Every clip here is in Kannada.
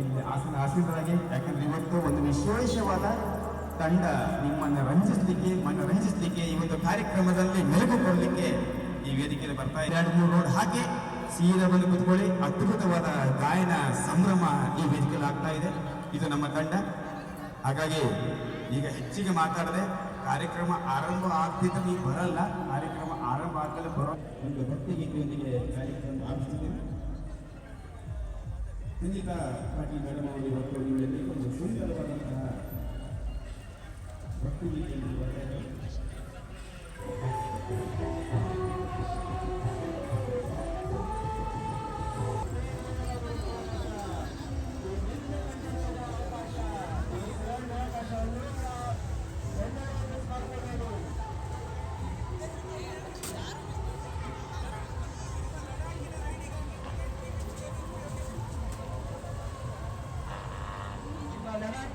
ಇಲ್ಲಿ ಆಸನ ಆಸೀನರಾಗಿ, ಯಾಕಂದ್ರೆ ಇವತ್ತು ಒಂದು ವಿಶೇಷವಾದ ತಂಡ ನಿಮ್ಮನ್ನು ರಂಜಿಸಲಿಕ್ಕೆ ಮನ್ನ ರಂಜಿಸ್ಲಿಕ್ಕೆ ಈ ಒಂದು ಕಾರ್ಯಕ್ರಮದಲ್ಲಿ ಮೆಲುಗು ಕೊಡಲಿಕ್ಕೆ ಈ ವೇದಿಕೆಯಲ್ಲಿ ಬರ್ತಾ ಇದೆ ಎರಡು ಮೂರು ರೋಡ್ ಹಾಕಿ ಸೀದಾ ಬಂದು ಕೂತ್ಕೊಳ್ಳಿ. ಅದ್ಭುತವಾದ ಗಾಯನ ಸಂಭ್ರಮ ಈ ವೇದಿಕೆಯಲ್ಲಿ ಆಗ್ತಾ ಇದೆ. ಇದು ನಮ್ಮ ತಂಡ. ಹಾಗಾಗಿ ಈಗ ಹೆಚ್ಚಿಗೆ ಮಾತಾಡದೆ ಕಾರ್ಯಕ್ರಮ ಆರಂಭ ಆಗ್ತಿದ್ದ ನೀವು ಬರಲ್ಲ. ಕಾರ್ಯಕ್ರಮ ಆರಂಭ ಆಗಲು ಬರೋ ಒಂದು ಭಕ್ತಿ ಗೀತೆಯೊಂದಿಗೆ ಕಾರ್ಯಕ್ರಮ ಆರಂಭಿಸ್ತಿದ್ದೇನೆ ಸಂಗೀತಾ ಪಾಟೀಲ್ ಮೇಡಮ್ ಅವರು ಇವತ್ತು ನಿಮ್ಮಲ್ಲಿ ಒಂದು ಸುಂದರವಾದಂತಹ ಭಕ್ತಿ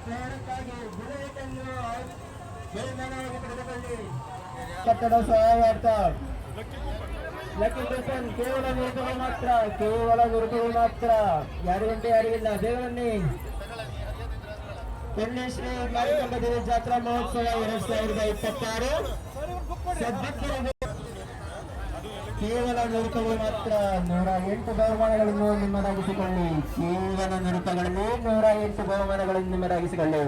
ಗೀತೆಯನ್ನು ಬರ್ತಾ ಇದ್ದಾರೆ. ಕಟ್ಟಡ ಸಹಾಯಾರ್ಥ. ಲಕ್ಕಿ ಪರ್ಸನ್, ಕೇವಲ ಗುರುಗಳು ಮಾತ್ರ, ಕೇವಲ ಗುರುಗಳು ಮಾತ್ರ. ಯಾರು ಗಂಟೆ ಯಾರಿಗಿಲ್ಲ ದೇವರನ್ನೇ. ಪುಣ್ಯಶ್ರೀ ಮಾರಿಕಂಬ ದೇವಿ ಜಾತ್ರಾ ಮಹೋತ್ಸವ ಎರಡ್ ಸಾವಿರದ ಇಪ್ಪತ್ತಾರು. ಸದ್ಭಕ್ತರಿಗೆ ಕೇವಲ ನೃತ್ಯಗಳು ಮಾತ್ರ. ನೂರ ಎಂಟು ಬಹುಮಾನಗಳನ್ನು ನಿಮ್ಮದಾಗಿಸಿಕೊಳ್ಳಿ. ಕೇವಲ ನೃತ್ಯಗಳಲ್ಲಿ ನೂರ ಎಂಟು ಬಹುಮಾನಗಳನ್ನು ನಿಮ್ಮದಾಗಿಸಿಕೊಳ್ಳಿ.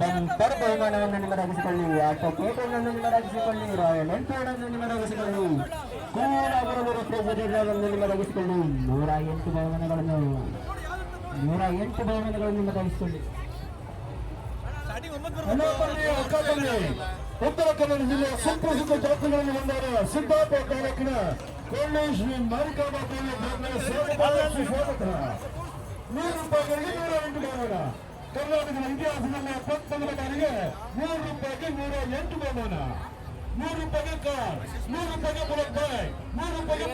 ಬಂಪರ್ ಬಹುಮಾನವನ್ನು ನಿಮ್ಮದಾಗಿಸಿಕೊಳ್ಳಿ. ಆಟೋ ಕೇಟನ್ನು ನಿಮ್ಮದಾಗಿಸಿಕೊಳ್ಳಿ. ರಾಯಲ್ ಎನ್ಫೀಲ್ಡ್ ಅನ್ನು ನಿಮ್ಮದಾಗಿಸಿಕೊಳ್ಳಿ. ಕೂಡ ಗುರು ರೆಫ್ರಿಜರೇಟರ್ ನಿಮ್ಮದಾಗಿಸಿಕೊಳ್ಳಿ. ನೂರ ಎಂಟು ಬಹುಮಾನಗಳನ್ನು. ನೂರ ಎಂಟು ಬಹುಮಾನಗಳನ್ನು ನಿಮ್ಮದಾಗಿಸಿಕೊಳ್ಳಿ. ಉತ್ತರ ಕನ್ನಡ ಜಿಲ್ಲೆಯ ಸುಪ್ರಸಿದ್ಧ ಜಾತ್ರೆಗಳಲ್ಲಿ ಒಂದಾದ ಸಿದ್ದಾಪುರ ತಾಲೂಕಿನ ಸ್ವಾಗತ. ಶ್ರೀ ನೂರು ರೂಪಾಯಿಗಳಿಗೆ ನೂರ ಎಂಟು ಬಹುಮಾನ ಕರ್ನಾಟಕದ ಇತಿಹಾಸದಲ್ಲಿ ಹತ್ತೊಂಬತ್ತನೇ ಬಾರಿಗೆ ನೂರು ರೂಪಾಯಿಗೆ ನೂರ ಎಂಟು ಬಹುಮಾನ ನೂರು ರೂಪಾಯಿಗೆ ಕಾರ್, ನೂರು ರೂಪಾಯಿಗೆ ಬುಲೆಟ್ ಬೈಕ್ ನೂರು ರೂಪಾಯಿಗೆ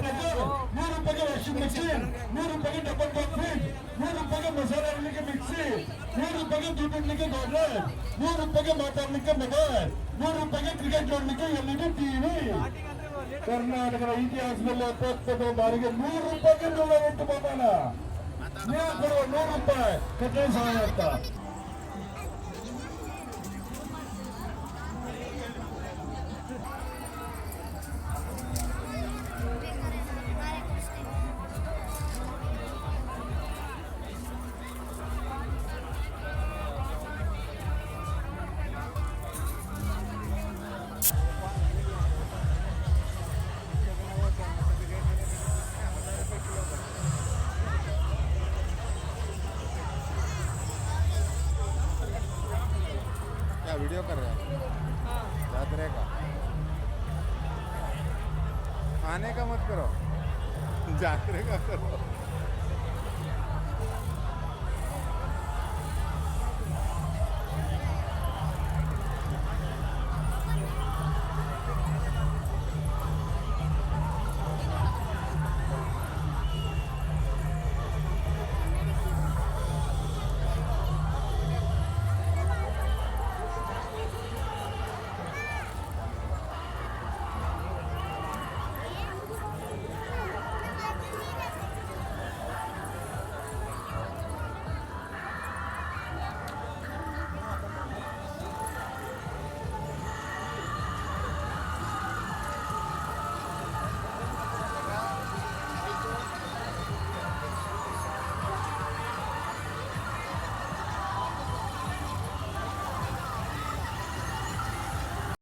ನೂರು ರೂಪಾಯಿಗೆ ವಾಷಿಂಗ್ ಮೆಷಿನ್, ನೂರು ರೂಪಾಯಿಗೆ ಡಬಲ್ ರೂಪಾಯಿಗೆ ದುಡ್ಡು ಇಡ್ಲಿಕ್ಕೆ ಗಾಡ್ರೇಜ್ ನೂರು ರೂಪಾಯಿಗೆ ಮಾತಾಡ್ಲಿಕ್ಕೆ ಮೊಬೈಲ್ ನೂರು ರೂಪಾಯಿಗೆ ಕ್ರಿಕೆಟ್ ನೋಡ್ಲಿಕ್ಕೆ ಎಲ್ಲಿಗೆ ಟಿವಿ ಕರ್ನಾಟಕದ ಇತಿಹಾಸದಲ್ಲಿ ಅತ್ಯುತ್ತಮ ಬಾರಿಗೆ ನೂರು ರೂಪಾಯಿಗೆ ನೂರ ಎಂಟು ಮಾತಾಡ ನೂರು ರೂಪಾಯಿ? ಕಟ್ಟಡ ಸಹಾಯ क्या वीडियो कर रहे हो। यात्रे का खाने का मत करो। जात्रे का करो।